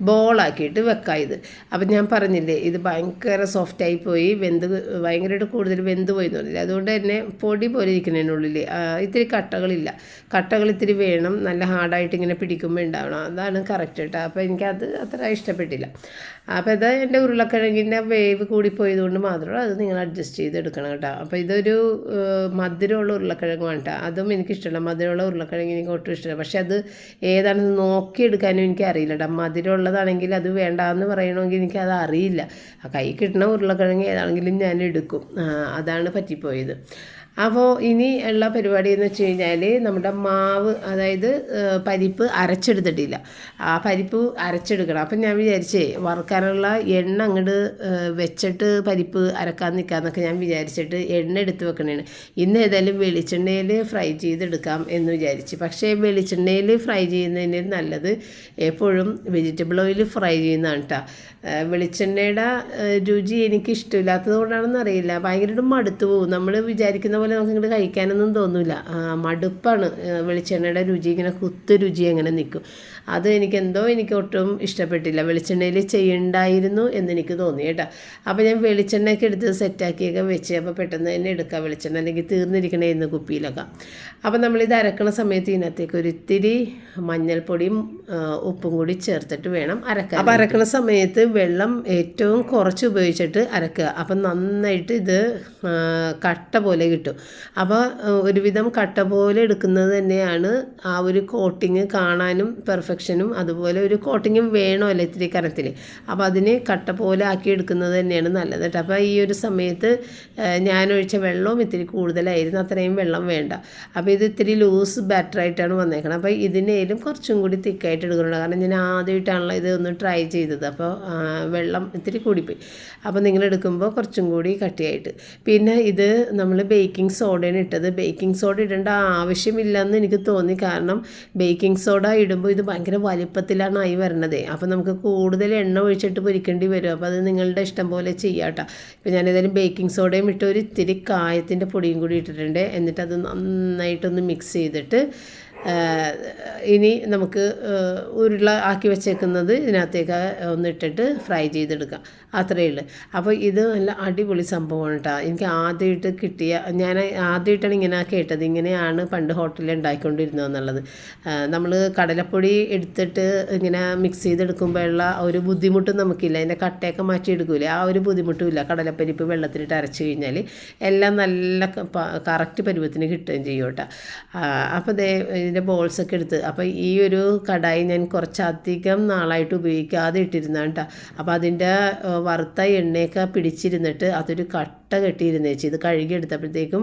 ബോളാക്കിയിട്ട് വെക്കുക ഇത്. അപ്പം ഞാൻ പറഞ്ഞില്ലേ ഇത് ഭയങ്കര സോഫ്റ്റായി പോയി വെന്ത് ഭയങ്കരമായിട്ട് കൂടുതൽ വെന്ത് പോയി പറഞ്ഞില്ല. അതുകൊണ്ട് തന്നെ പൊടി പോലെ ഇരിക്കുന്നതിനുള്ളിൽ ഇത്തിരി കട്ടകളില്ല. കട്ടകൾ ഇത്തിരി വേണം നല്ല ഹാർഡായിട്ട് ഇങ്ങനെ പിടിക്കുമ്പോൾ ഉണ്ടാവണം. അതാണ് കറക്റ്റ് കേട്ടോ അപ്പോൾ എനിക്കത് അത്ര ഇഷ്ടപ്പെട്ടില്ല. അപ്പോൾ ഇത് എന്റെ ഉരുളക്കിഴങ്ങിന്റെ വേവ് കൂടിപ്പോയതുകൊണ്ട് മാത്രമേ അത് നിങ്ങൾ അഡ്ജസ്റ്റ് ചെയ്ത് എടുക്കണം കേട്ടോ. അപ്പോൾ ഇതൊരു മധുരമുള്ള ഉരുളക്കിഴങ്ങാണ് കേട്ടോ. അതും എനിക്കിഷ്ടമല്ല. മധുരമുള്ള ഉരുളക്കിഴങ്ങ് എനിക്ക് ഒട്ടും ഇഷ്ടമല്ല. പക്ഷേ അത് ഏതാണെന്ന് നോക്കിയെടുക്കാനും എനിക്കറിയില്ല കേട്ടോ. കേട്ടോ മധുരമുള്ളതാണെങ്കിൽ അത് വേണ്ടാന്ന് പറയണമെങ്കിൽ എനിക്ക് അത് അറിയില്ല. ആ കൈ കിട്ടുന്ന ഉരുളക്കിഴങ്ങ് ഏതാണെങ്കിലും ഞാൻ എടുക്കും. അതാണ് പറ്റിപ്പോയത്. അപ്പോൾ ഇനി ഉള്ള പരിപാടി എന്ന് വെച്ച് കഴിഞ്ഞാൽ നമ്മുടെ മാവ് അതായത് പരിപ്പ് അരച്ചെടുത്തിട്ടില്ല. ആ പരിപ്പ് അരച്ചെടുക്കണം. അപ്പം ഞാൻ വിചാരിച്ചേ വറുക്കാനുള്ള എണ്ണ അങ്ങോട്ട് വെച്ചിട്ട് പരിപ്പ് അരക്കാൻ നിൽക്കാമെന്നൊക്കെ ഞാൻ വിചാരിച്ചിട്ട് എണ്ണ എടുത്ത് വെക്കണേണ്. ഇന്ന് ഏതായാലും വെളിച്ചെണ്ണയിൽ ഫ്രൈ ചെയ്തെടുക്കാം എന്ന് വിചാരിച്ച്. പക്ഷേ വെളിച്ചെണ്ണയിൽ ഫ്രൈ ചെയ്യുന്നതിന് നല്ലത് എപ്പോഴും വെജിറ്റബിൾ ഓയിൽ ഫ്രൈ ചെയ്യുന്നതാണ് കേട്ടോ വെളിച്ചെണ്ണയുടെ രുചി എനിക്ക് ഇഷ്ടമില്ലാത്തത് കൊണ്ടാണെന്ന് അറിയില്ല. ഭയങ്കരമായിട്ട് മടുത്തു പോകും. നമ്മൾ വിചാരിക്കുന്ന പോലെ നമുക്ക് ഇങ്ങോട്ട് കഴിക്കാനൊന്നും തോന്നില്ല മടുപ്പാണ്. വെളിച്ചെണ്ണയുടെ രുചി ഇങ്ങനെ കുത്ത് രുചി അങ്ങനെ നിൽക്കും. അത് എനിക്ക് എന്തോ എനിക്ക് ഒട്ടും ഇഷ്ടപ്പെട്ടില്ല. വെളിച്ചെണ്ണയിൽ ചെയ്യണ്ടായിരുന്നു എന്ന് എനിക്ക് തോന്നി കേട്ടോ. അപ്പോൾ ഞാൻ വെളിച്ചെണ്ണയൊക്കെ എടുത്ത് സെറ്റാക്കിയൊക്കെ വെച്ച് അപ്പോൾ പെട്ടെന്ന് തന്നെ എടുക്കാം. വെളിച്ചെണ്ണ അല്ലെങ്കിൽ തീർന്നിരിക്കണേന്ന് കുപ്പിയിലൊക്കെ. അപ്പോൾ നമ്മളിത് അരക്കണ സമയത്ത് ഇതിനകത്തേക്ക് ഒരു ഇത്തിരി മഞ്ഞൾപ്പൊടിയും ഉപ്പും കൂടി ചേർത്തിട്ട് വേണം അരക്കാൻ അപ്പോൾ അരക്കണ സമയത്ത് വെള്ളം ഏറ്റവും കുറച്ച് ഉപയോഗിച്ചിട്ട് അരക്കുക. അപ്പം നന്നായിട്ട് ഇത് കട്ട പോലെ കിട്ടും. അപ്പോൾ ഒരുവിധം കട്ട പോലെ എടുക്കുന്നത് തന്നെയാണ് ആ ഒരു കോട്ടിങ് കാണാനും പെർഫെക്ഷനും അതുപോലെ ഒരു കോട്ടിങ്ങും വേണമല്ലോ ഇത്തിരി കനത്തിൽ അപ്പോൾ അതിന് കട്ട പോലെ ആക്കി എടുക്കുന്നത് തന്നെയാണ് നല്ലത് കേട്ടോ. അപ്പോൾ ഈ ഒരു സമയത്ത് ഞാൻ ഒഴിച്ച വെള്ളവും ഇത്തിരി കൂടുതലായിരുന്നു. അത്രയും വെള്ളം വേണ്ട. അപ്പോൾ ഇത് ഇത്തിരി ലൂസ് ബാറ്ററായിട്ടാണ് വന്നേക്കുന്നത് അപ്പോൾ ഇതിനേലും കുറച്ചും കൂടി തിക്കായിട്ട് എടുക്കുന്നുണ്ട് കാരണം ഞാൻ ആദ്യമായിട്ടാണല്ലോ ഇത് ഒന്ന് ട്രൈ ചെയ്തത്. അപ്പോൾ വെള്ളം ഇത്തിരി കൂടിപ്പോയി. അപ്പോൾ നിങ്ങൾ എടുക്കുമ്പോൾ കുറച്ചും കൂടി കട്ടിയായിട്ട്. പിന്നെ ഇത് നമ്മൾ ബേക്കിംഗ് സോഡയാണ് ഇട്ടത്. ബേക്കിംഗ് സോഡ ഇടേണ്ട ആവശ്യമില്ലെന്ന് എനിക്ക് തോന്നി. കാരണം ബേക്കിംഗ് സോഡ ഇടുമ്പോൾ ഇത് ഭയങ്കര വലിപ്പത്തിലാണ് ആയി വരണത്. അപ്പോൾ നമുക്ക് കൂടുതൽ എണ്ണ ഒഴിച്ചിട്ട് പൊരിക്കേണ്ടി വരും. അപ്പോൾ അത് നിങ്ങളുടെ ഇഷ്ടം പോലെ ചെയ്യാട്ടോ. ഇപ്പോൾ ഞാൻ ഏതായാലും ബേക്കിംഗ് സോഡയും ഇട്ട് ഒരു ഇത്തിരി കായത്തിന്റെ പൊടിയും കൂടി ഇട്ടിട്ടുണ്ട്. എന്നിട്ട് അത് നന്നായിട്ടൊന്ന് മിക്സ് ചെയ്തിട്ട് ഇനി നമുക്ക് ഉരുള ആക്കി വെച്ചേക്കുന്നത് ഇതിനകത്തേക്ക് ഒന്ന് ഇട്ടിട്ട് ഫ്രൈ ചെയ്തെടുക്കാം. അത്രയേ ഉള്ളൂ. അപ്പോൾ ഇത് നല്ല അടിപൊളി സംഭവമാണ് കേട്ടോ. എനിക്ക് ആദ്യമായിട്ട് കിട്ടിയ ഞാൻ ആദ്യമായിട്ടാണ് ഇങ്ങനെ കേട്ടത്. ഇങ്ങനെയാണ് പണ്ട് ഹോട്ടലിൽ ഉണ്ടാക്കിക്കൊണ്ടിരുന്നത് എന്നുള്ളത്. നമ്മൾ കടലപ്പൊടി എടുത്തിട്ട് ഇങ്ങനെ മിക്സ് ചെയ്തെടുക്കുമ്പോഴുള്ള ഒരു ബുദ്ധിമുട്ടും നമുക്കില്ല. അതിന്റെ കട്ടയൊക്കെ മാറ്റി എടുക്കൂലേ ആ ഒരു ബുദ്ധിമുട്ടും ഇല്ല. കടലപ്പരിപ്പ് വെള്ളത്തിലിട്ട് അരച്ച് കഴിഞ്ഞാൽ എല്ലാം നല്ല കറക്റ്റ് പരുവത്തിന് കിട്ടുകയും ചെയ്യും കേട്ടോ. അപ്പോൾ ദേ ഇതിന്റെ ബോൾസൊക്കെ എടുത്ത് അപ്പോൾ ഈ ഒരു കടായി ഞാൻ കുറച്ചധികം നാളായിട്ട് ഉപയോഗിക്കാതെ ഇട്ടിരുന്നാണ് കേട്ടോ. അപ്പോൾ അതിന്റെ വറുത്ത എണ്ണയൊക്കെ പിടിച്ചിരുന്നിട്ട് അതൊരു കട്ട കെട്ടിയിരുന്നേച്ച് ഇത് കഴുകിയെടുത്തപ്പോഴത്തേക്കും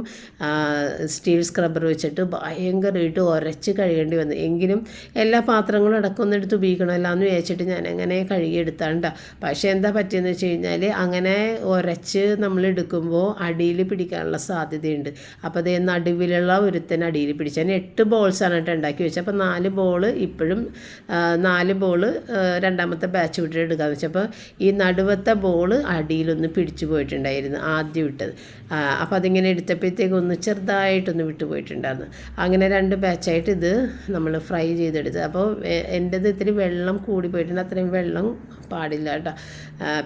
സ്റ്റീൽ സ്ക്രബ്ബർ വെച്ചിട്ട് ഭയങ്കരമായിട്ട് ഉരച്ച് കഴുകേണ്ടി വന്നു. എങ്കിലും എല്ലാ പാത്രങ്ങളും അടക്കം ഒന്ന് എടുത്ത് ഉപയോഗിക്കണമല്ലോ എന്ന് വിചാരിച്ചിട്ട് ഞാൻ അങ്ങനെ കഴുകിയെടുത്താണ്ട. പക്ഷേ എന്താ പറ്റിയെന്ന് വെച്ച് കഴിഞ്ഞാൽ അങ്ങനെ ഉരച്ച് നമ്മൾ എടുക്കുമ്പോൾ അടിയിൽ പിടിക്കാനുള്ള സാധ്യതയുണ്ട്. അപ്പോൾ അതേ നടുവിലുള്ള ഒരുത്തൻ അടിയിൽ പിടിച്ചു. ഞാൻ എട്ട് ബോൾസാണ് കേട്ടോ ഉണ്ടാക്കി വെച്ചത്. അപ്പോൾ നാല് ബോൾ ഇപ്പോഴും നാല് ബോൾ രണ്ടാമത്തെ ബാച്ച് വിട്ടിട്ട് എടുക്കാമെന്ന് വെച്ചപ്പോൾ ഈ നടുവത്തെ ബോൾ അടിയിലൊന്ന് പിടിച്ചു പോയിട്ടുണ്ടായിരുന്നു. ആദ്യം ആദ്യം വിട്ടത് അപ്പോൾ അതിങ്ങനെ എടുത്തപ്പോഴത്തേക്ക് ഒന്ന് ചെറുതായിട്ടൊന്ന് വിട്ടുപോയിട്ടുണ്ടായിരുന്നു. അങ്ങനെ രണ്ട് ബാച്ചായിട്ട് ഇത് നമ്മൾ ഫ്രൈ ചെയ്തെടുത്ത് അപ്പോൾ എന്റെത് ഇത്തിരി വെള്ളം കൂടി പോയിട്ടുണ്ട്. അത്രയും വെള്ളം പാടില്ല കേട്ടോ.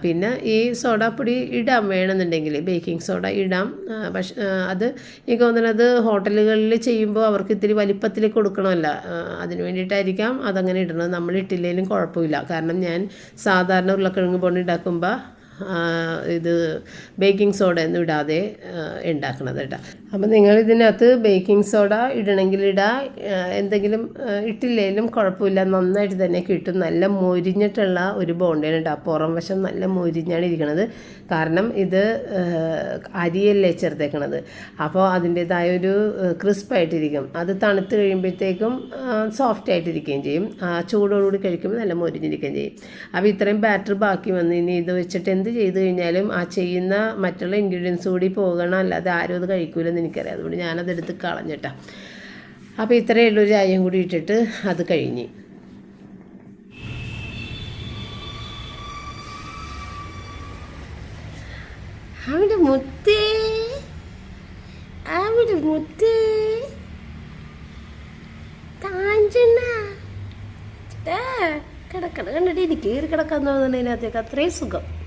പിന്നെ ഈ സോഡാപ്പൊടി ഇടാം വേണമെന്നുണ്ടെങ്കിൽ ബേക്കിംഗ് സോഡ ഇടാം. പക്ഷെ അത് എനിക്ക് തോന്നുന്നത് ഹോട്ടലുകളിൽ ചെയ്യുമ്പോൾ അവർക്ക് ഇത്തിരി വലിപ്പത്തിൽ കൊടുക്കണമല്ല. അതിന് വേണ്ടിയിട്ടായിരിക്കാം അതങ്ങനെ ഇടണത് നമ്മൾ ഇട്ടില്ലെങ്കിലും കുഴപ്പമില്ല. കാരണം ഞാൻ സാധാരണ ഉരുളക്കിഴങ്ങ് ആ, ഇത് ബേക്കിംഗ് സോഡ ഒന്നും ഇടാതെ ഉണ്ടാക്കണത് കേട്ടോ. അപ്പം നിങ്ങൾ ഇതിനകത്ത് ബേക്കിംഗ് സോഡ ഇടണമെങ്കിൽ ഇടാ. എന്തെങ്കിലും ഇട്ടില്ലെങ്കിലും കുഴപ്പമില്ല. നന്നായിട്ട് തന്നെ കിട്ടും. നല്ല മൊരിഞ്ഞിട്ടുള്ള ഒരു ബോണ്ടയാണ് കേട്ടോ. പുറം വശം നല്ല മൊരിഞ്ഞാണ് ഇരിക്കണത്. കാരണം ഇത് അരിയല്ലേ ചേർത്തേക്കണത്. അപ്പോൾ അതിന്റേതായ ഒരു ക്രിസ്പായിട്ടിരിക്കും അത് തണുത്ത് കഴിയുമ്പോഴത്തേക്കും സോഫ്റ്റ് ആയിട്ടിരിക്കുകയും ചെയ്യും. ചൂടോടുകൂടി കഴിക്കുമ്പോൾ നല്ല മൊരിഞ്ഞിരിക്കുകയും ചെയ്യും. അപ്പോൾ ഇത്രയും ബാറ്റർ ബാക്കി വന്ന് ഇനി ഇത് വെച്ചിട്ട് എന്ത് ചെയ്ത് കഴിഞ്ഞാലും ആ ചെയ്യുന്ന മറ്റുള്ള ഇൻഗ്രീഡിയൻസ് കൂടി പോകണം. അല്ലാതെ ആരും അത് കഴിക്കൂലെന്ന് എനിക്കറിയാം. അതുകൊണ്ട് ഞാനതെടുത്ത് കളഞ്ഞിട്ടാ. അപ്പോൾ ഇത്രയേ ഉള്ളൂ ഒരു ചായയും കൂടി ഇട്ടിട്ട് അത് കഴിഞ്ഞ്. അവിടെ മുത്തേ. അവിടെ മുത്തേ. കാഞ്ചന കിടക്കട കണ്ടിട്ട് എനിക്ക് കയറി കിടക്കാൻ തോന്നുന്നതിനകത്തേക്ക് അത്രയും സുഖം.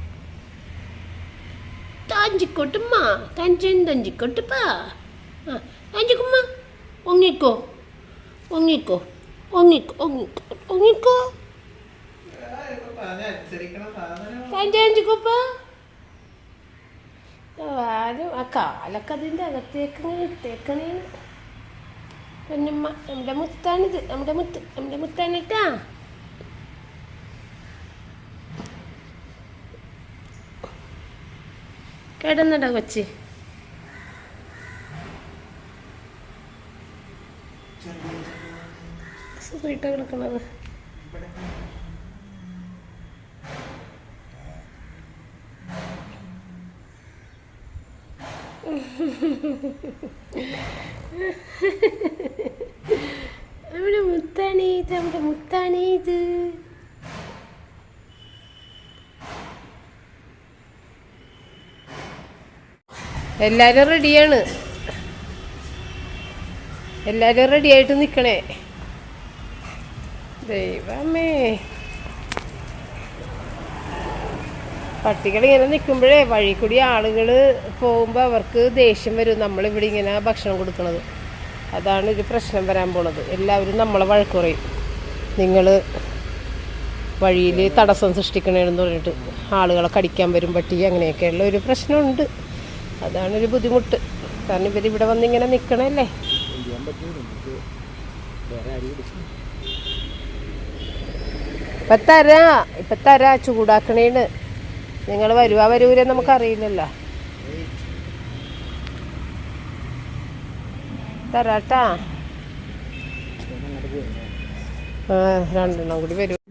താഞ്ചിക്കോട്ടുമ്മ തഞ്ചൻ തഞ്ചിക്കോട്ടുപ്പാ. ആ താഞ്ചിക്കുമ്മ ഒങ്ങിക്കോ ഒങ്ങിക്കോ ഒങ്ങിക്കോ ഒങ്ങിക്കോ ഒങ്ങിക്കോ താഞ്ചാഞ്ചിക്കോപ്പ ആരും ആ കാലൊക്കെ അതിന്റെ അകത്തേക്ക് ഇങ്ങനെ ഇട്ടേക്കണേന്ന് പൊന്നമ്മ നമ്മുടെ മുത്താണിത് നമ്മുടെ മുത്ത് നമ്മുടെ മുത്താണിട്ടാ കിടന്നടാ കൊച്ചി. സുഖമായിട്ടാ കിടക്കണത്. നമ്മുടെ മുത്താണി ഇത് നമ്മുടെ മുത്താണി ഇത് എല്ലാരും റെഡിയാണ് എല്ലാരും റെഡിയായിട്ട് നിൽക്കണേ ദൈവമേ. പട്ടികളിങ്ങനെ നിൽക്കുമ്പോഴേ വഴി കൂടി ആളുകൾ പോകുമ്പോൾ അവർക്ക് ദേഷ്യം വരും. നമ്മളിവിടെ ഇങ്ങനെ ഭക്ഷണം കൊടുക്കുന്നത് അതാണ് ഒരു പ്രശ്നം വരാൻ പോണത്. എല്ലാവരും നമ്മളെ വഴക്ക് പറയും. നിങ്ങൾ വഴിയിൽ തടസ്സം സൃഷ്ടിക്കണേന്ന് പറഞ്ഞിട്ട് ആളുകളെ കടിക്കാൻ വരും പട്ടി. അങ്ങനെയൊക്കെയുള്ള ഒരു പ്രശ്നമുണ്ട്. അതാണൊരു ബുദ്ധിമുട്ട്. കാരണം ഇവർ ഇവിടെ വന്നിങ്ങനെ നിൽക്കണല്ലേ ഇപ്പം തരാ ഇപ്പം തരാ ചൂടാക്കണേന്ന് നിങ്ങൾ വരുവാ വരൂരെ നമുക്കറിയില്ലല്ലോ തരാട്ടാ. ആ രണ്ടെണ്ണം കൂടി വരും.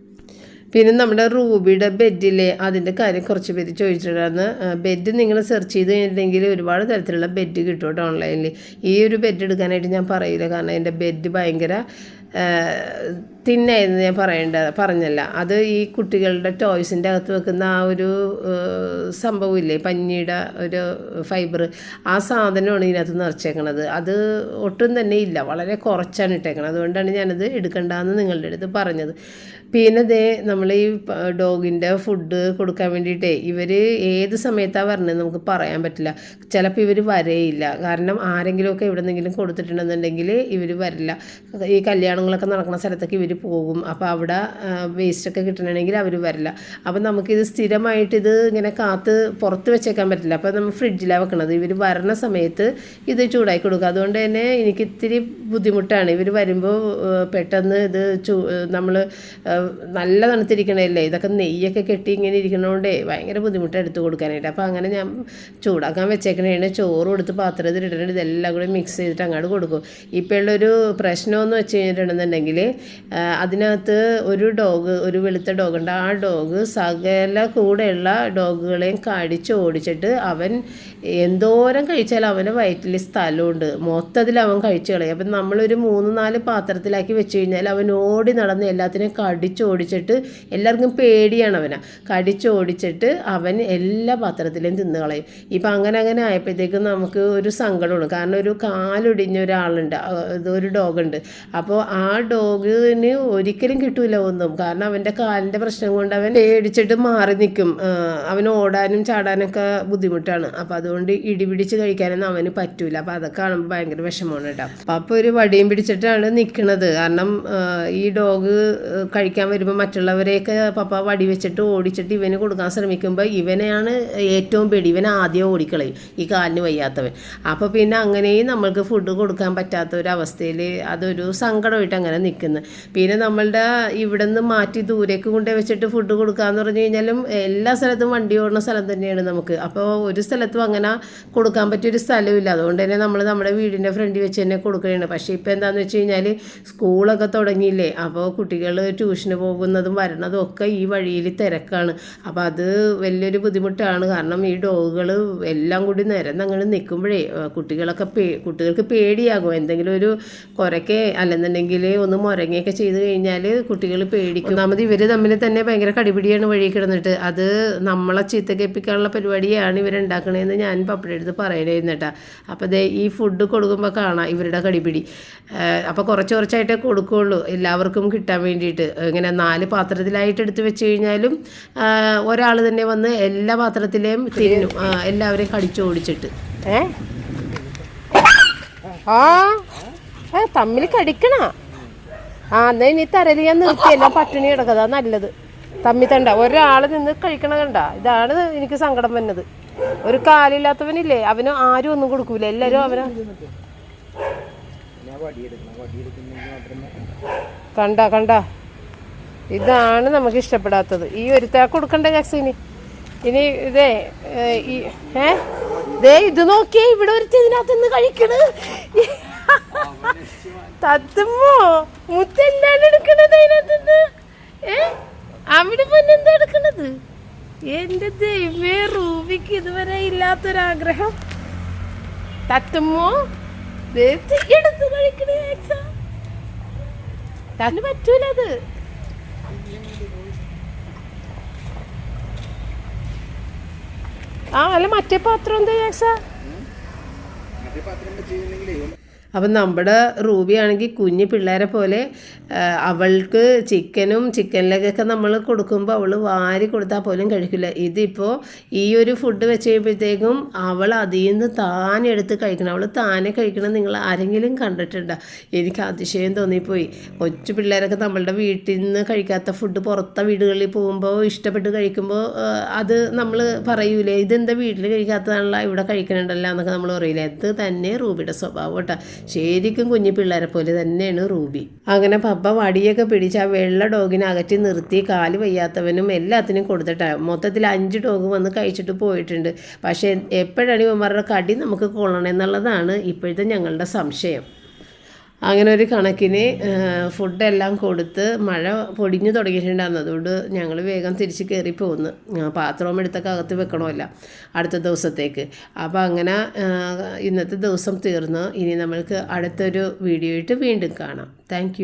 പിന്നെ നമ്മുടെ റൂബിയുടെ ബെഡിലെ അതിന്റെ കാര്യം കുറച്ച് പേര് ചോദിച്ചിട്ടുണ്ടായിരുന്നു. ബെഡ് നിങ്ങൾ സെർച്ച് ചെയ്ത് കഴിഞ്ഞിട്ടുണ്ടെങ്കിൽ ഒരുപാട് തരത്തിലുള്ള ബെഡ് കിട്ടും കേട്ടോ ഓൺലൈനിൽ ഈ ഒരു ബെഡ് എടുക്കാനായിട്ട് ഞാൻ പറയില്ല. കാരണം എന്റെ ബെഡ് ഭയങ്കര തിന്നായിരുന്നു ഞാൻ പറയേണ്ട പറഞ്ഞല്ല. അത് ഈ കുട്ടികളുടെ ടോയ്സിന്റെ അകത്ത് വെക്കുന്ന ആ ഒരു സംഭവമില്ലേ? പഞ്ഞിയുടെ ഒരു ഫൈബർ ആ സാധനമാണ് ഇതിനകത്ത് നിറച്ചേക്കണത്. അത് ഒട്ടും തന്നെ ഇല്ല. വളരെ കുറച്ചാണ് ഇട്ടേക്കണത്. അതുകൊണ്ടാണ് ഞാനത് എടുക്കണ്ടെന്ന് നിങ്ങളുടെ അടുത്ത് പറഞ്ഞത്. പിന്നെ ദേ നമ്മൾ ഈ ഡോഗിന്റെ ഫുഡ് കൊടുക്കാൻ വേണ്ടിയിട്ടേ ഇവർ ഏത് സമയത്താണ് വരണത് നമുക്ക് പറയാൻ പറ്റില്ല. ചിലപ്പോൾ ഇവർ വരേയില്ല. കാരണം ആരെങ്കിലുമൊക്കെ എവിടെ നിന്നെങ്കിലും കൊടുത്തിട്ടുണ്ടെന്നുണ്ടെങ്കിൽ ഇവർ വരില്ല. ഈ കല്യാണങ്ങളൊക്കെ നടക്കുന്ന സ്ഥലത്തൊക്കെ ഇവർ പോകും. അപ്പോൾ അവിടെ വേസ്റ്റൊക്കെ കിട്ടണമെങ്കിൽ അവർ വരില്ല. അപ്പോൾ നമുക്കിത് സ്ഥിരമായിട്ട് ഇത് ഇങ്ങനെ കാത്ത് പുറത്ത് വെച്ചേക്കാൻ പറ്റില്ല. അപ്പോൾ നമ്മൾ ഫ്രിഡ്ജിലാണ് വെക്കണത്. ഇവർ വരണ സമയത്ത് ഇത് ചൂടായി കൊടുക്കുക അതുകൊണ്ട് തന്നെ എനിക്ക് ഇത്തിരി ബുദ്ധിമുട്ടാണ്. ഇവർ വരുമ്പോൾ പെട്ടെന്ന് ഇത് ചൂ നമ്മൾ നല്ല തണുത്തിരിക്കണല്ലേ ഇതൊക്കെ നെയ്യൊക്കെ കെട്ടി ഇങ്ങനെ ഇരിക്കണോണ്ടേ ഭയങ്കര ബുദ്ധിമുട്ട് എടുത്ത് കൊടുക്കാനായിട്ട്. അപ്പോൾ അങ്ങനെ ഞാൻ ചൂടാക്കാൻ വെച്ചേക്കണേണ്. ചോറ് കൊടുത്ത് പാത്രത്തിൽ ഇട്ടിട്ടുണ്ട് ഇതെല്ലാം കൂടി മിക്സ് ചെയ്തിട്ട് അങ്ങോട്ട് കൊടുക്കും. ഇപ്പോൾ ഉള്ളൊരു പ്രശ്നമെന്ന് വെച്ച് കഴിഞ്ഞിട്ടുണ്ടെന്നുണ്ടെങ്കിൽ അതിനകത്ത് ഒരു ഡോഗ് ഒരു വെളുത്ത ഡോഗുണ്ട്. ആ ഡോഗ് സകല കൂടെയുള്ള ഡോഗുകളെയും കടിച്ച് ഓടിച്ചിട്ട് അവൻ എന്തോരം കഴിച്ചാൽ അവന്റെ വയറ്റിൽ സ്ഥലമുണ്ട്. മൊത്തത്തിൽ അവൻ കഴിച്ചു കളയും. അപ്പം നമ്മളൊരു മൂന്ന് നാല് പാത്രത്തിലാക്കി വെച്ച് കഴിഞ്ഞാൽ അവൻ ഓടി നടന്ന് എല്ലാത്തിനെയും കടിച്ചോടിച്ചിട്ട് എല്ലാവർക്കും പേടിയാണ് അവനെ. കടിച്ചോടിച്ചിട്ട് അവൻ എല്ലാ പാത്രത്തിലും തിന്നു കളയും. ഇപ്പം അങ്ങനെ അങ്ങനെ ആയപ്പോഴത്തേക്കും നമുക്ക് ഒരു സങ്കടമാണ് കാരണം ഒരു കാലൊടിഞ്ഞ ഒരാളുണ്ട്. ഒരു ഡോഗുണ്ട്. അപ്പോൾ ആ ഡോഗിന് ഒരിക്കലും കിട്ടൂല ഒന്നും. കാരണം അവന്റെ കാലിന്റെ പ്രശ്നം കൊണ്ട് അവൻ പേടിച്ചിട്ട് മാറി നിൽക്കും. അവൻ ഓടാനും ചാടാനൊക്കെ ബുദ്ധിമുട്ടാണ്. അപ്പോൾ അതുകൊണ്ട് ഇടിപിടിച്ച് കഴിക്കാനൊന്നും അവന് പറ്റൂല. അപ്പോൾ അതൊക്കെ കാണുമ്പോൾ ഭയങ്കര വിഷമമാണ് കേട്ടോ. അപ്പോൾ അപ്പോൾ ഒരു വടിയും പിടിച്ചിട്ടാണ് നിൽക്കുന്നത് കാരണം ഈ ഡോഗ് കഴിക്കാൻ വരുമ്പോൾ മറ്റുള്ളവരെയൊക്കെ പപ്പ വടി വെച്ചിട്ട് ഓടിച്ചിട്ട് ഇവന് കൊടുക്കാൻ ശ്രമിക്കുമ്പോൾ ഇവനെയാണ് ഏറ്റവും പേടി. ഇവൻ ആദ്യം ഓടിക്കളയും. ഈ കാലിന് വയ്യാത്തവൻ. അപ്പോൾ പിന്നെ അങ്ങനെയും നമ്മൾക്ക് ഫുഡ് കൊടുക്കാൻ പറ്റാത്ത ഒരു അവസ്ഥയിൽ അതൊരു സങ്കടമായിട്ട് അങ്ങനെ നിൽക്കുന്നു പിന്നെ നമ്മളുടെ ഇവിടെ നിന്ന് മാറ്റി ദൂരേക്ക് കൊണ്ടേ വെച്ചിട്ട് ഫുഡ് കൊടുക്കാന്ന് പറഞ്ഞു കഴിഞ്ഞാലും എല്ലാ സ്ഥലത്തും വണ്ടി ഓടുന്ന സ്ഥലം തന്നെയാണ് നമുക്ക്. അപ്പോൾ ഒരു സ്ഥലത്തും അങ്ങനെ കൊടുക്കാൻ പറ്റിയൊരു സ്ഥലമില്ല. അതുകൊണ്ട് തന്നെ നമ്മൾ നമ്മുടെ വീടിന്റെ ഫ്രണ്ടിൽ വെച്ച് തന്നെ കൊടുക്കുകയാണ് പക്ഷേ ഇപ്പോൾ എന്താണെന്ന് വെച്ച് കഴിഞ്ഞാൽ സ്കൂളൊക്കെ തുടങ്ങിയില്ലേ? അപ്പോൾ കുട്ടികൾ ട്യൂഷന് പോകുന്നതും വരണതും ഒക്കെ ഈ വഴിയിൽ തിരക്കാണ്. അപ്പോൾ അത് വലിയൊരു ബുദ്ധിമുട്ടാണ്. കാരണം ഈ ഡോഗുകൾ എല്ലാം കൂടി നിരന്നങ്ങനെ നിൽക്കുമ്പോഴേ കുട്ടികളൊക്കെ പേ കുട്ടികൾക്ക് പേടിയാകും. എന്തെങ്കിലും ഒരു കുരക്കെ അല്ലെന്നുണ്ടെങ്കിൽ ഒന്ന് മുരങ്ങയൊക്കെ ചെയ്ത് കഴിഞ്ഞാൽ കുട്ടികൾ പേടിക്കും. ഒന്നാമത് ഇവർ തമ്മിൽ തന്നെ ഭയങ്കര കടിപിടിയാണ് വഴി കിടന്നിട്ട്. അത് നമ്മളെ ചീത്ത കേൾപ്പിക്കാനുള്ള പരിപാടിയാണ് ഇവരുണ്ടാക്കണതെന്ന് ഞാൻ പപ്പയുടെ അടുത്ത് പറയണേന്ന് കേട്ടാ. അപ്പോൾ ദേ ഈ ഫുഡ് കൊടുക്കുമ്പോൾ കാണാം ഇവരുടെ കടിപിടി. അപ്പോൾ കുറച്ച് കുറച്ചായിട്ടേ കൊടുക്കുകയുള്ളൂ എല്ലാവർക്കും കിട്ടാൻ വേണ്ടിയിട്ട്. ഇങ്ങനെ നാല് പാത്രത്തിലായിട്ട് എടുത്ത് വെച്ച് കഴിഞ്ഞാലും ഒരാൾ തന്നെ വന്ന് എല്ലാ പാത്രത്തിലെയും തിന്നും. എല്ലാവരെയും കടിച്ചു ഓടിച്ചിട്ട്. തമ്മിൽ കടിക്കണ? ആ എന്നാ ഇനി തരൽ ഞാൻ നിർത്തിയല്ല. പട്ടിണി കിടക്കതാ നല്ലത്. തമ്മി തണ്ട. ഒരാൾ നിന്ന് കഴിക്കണ കണ്ട. ഇതാണ് എനിക്ക് സങ്കടം വന്നത്. ഒരു കാലില്ലാത്തവനില്ലേ? അവന് ആരും ഒന്നും കൊടുക്കൂല. എല്ലാരും അവന് കണ്ട കണ്ട. ഇതാണ് നമുക്ക് ഇഷ്ടപ്പെടാത്തത്. ഈ ഒരുത്താ കൊടുക്കണ്ട ജാക്സിന്? ഇനി ഇതേ ഈ ഏ? ദേ ഇത് നോക്കിയേ ഇവിടെ ഒരു ഇതിനകത്ത് നിന്ന് കഴിക്കണ്. തത്തുമ്പോ മുത്ത എന്താണ് എടുക്കണത് അതിനകത്തുനിന്ന് ഏ? അവിടെ പൊന്നെ എന്താ എടുക്കണത്? എന്റെ ദൈവേ റൂബിക്ക് ഇതുവരെ ഇല്ലാത്തൊരാഗ്രഹം. തത്തുമ്മോ ദേ എടുത്ത് കഴിക്കണേ ആക്സാ തന്നെ പറ്റൂല അത് ആ അല്ല മറ്റേ പാത്രം എന്താ ജാക്സ അപ്പം നമ്മുടെ റൂബി ആണെങ്കിൽ കുഞ്ഞു പിള്ളേരെ പോലെ അവൾക്ക് ചിക്കനും ചിക്കൻ ലെഗൊക്കെ നമ്മൾ കൊടുക്കുമ്പോൾ അവൾ വാരി കൊടുത്താൽ പോലും കഴിക്കില്ല. ഇതിപ്പോൾ ഈ ഒരു ഫുഡ് വെച്ച് കഴിയുമ്പോഴത്തേക്കും അവൾ അതിൽ നിന്ന് താനെ എടുത്ത് കഴിക്കണം. അവൾ താനെ കഴിക്കണം നിങ്ങൾ ആരെങ്കിലും കണ്ടിട്ടുണ്ടോ? എനിക്ക് അതിശയം തോന്നിപ്പോയി. കൊച്ചു പിള്ളേരൊക്കെ നമ്മളുടെ വീട്ടിൽ നിന്ന് കഴിക്കാത്ത ഫുഡ് പുറത്തെ വീടുകളിൽ പോകുമ്പോൾ ഇഷ്ടപ്പെട്ട് കഴിക്കുമ്പോൾ അത് നമ്മൾ പറയൂലേ ഇതെന്താ വീട്ടിൽ കഴിക്കാത്തതാണല്ലോ ഇവിടെ കഴിക്കണുണ്ടല്ലോ എന്നൊക്കെ നമ്മൾ പറയില്ലേ അത് തന്നെ റൂബിയുടെ സ്വഭാവം കേട്ടോ. ശരിക്കും കുഞ്ഞു പിള്ളേരെ പോലെ തന്നെയാണ് റൂബി. അങ്ങനെ പപ്പ വടിയൊക്കെ പിടിച്ച് ആ വെള്ള ഡോഗിനെ അകറ്റി നിർത്തി കാൽ വയ്യാത്തവനും എല്ലാത്തിനും കൊടുത്തിട്ടാണ് മൊത്തത്തിൽ അഞ്ച് ഡോഗ് വന്ന് കഴിച്ചിട്ട് പോയിട്ടുണ്ട്. പക്ഷേ എപ്പോഴാണ് ഇവന്മാരുടെ കടി നമുക്ക് കൊള്ളണമെന്നുള്ളതാണ് ഇപ്പോഴത്തെ ഞങ്ങളുടെ സംശയം. അങ്ങനെ ഒരു കണക്കിന് ഫുഡെല്ലാം കൊടുത്ത് മഴ പൊടിഞ്ഞു തുടങ്ങിയിട്ടുണ്ടായിരുന്നു അതുകൊണ്ട് ഞങ്ങൾ വേഗം തിരിച്ച് കയറി പോന്നു ആ, പാത്രവും എടുത്തൊക്കെ അകത്ത് വെക്കണമല്ല അടുത്ത ദിവസത്തേക്ക്. അപ്പോൾ അങ്ങനെ ഇന്നത്തെ ദിവസം തീർന്നു. ഇനി നമ്മൾക്ക് അടുത്തൊരു വീഡിയോ ആയിട്ട് വീണ്ടും കാണാം. താങ്ക്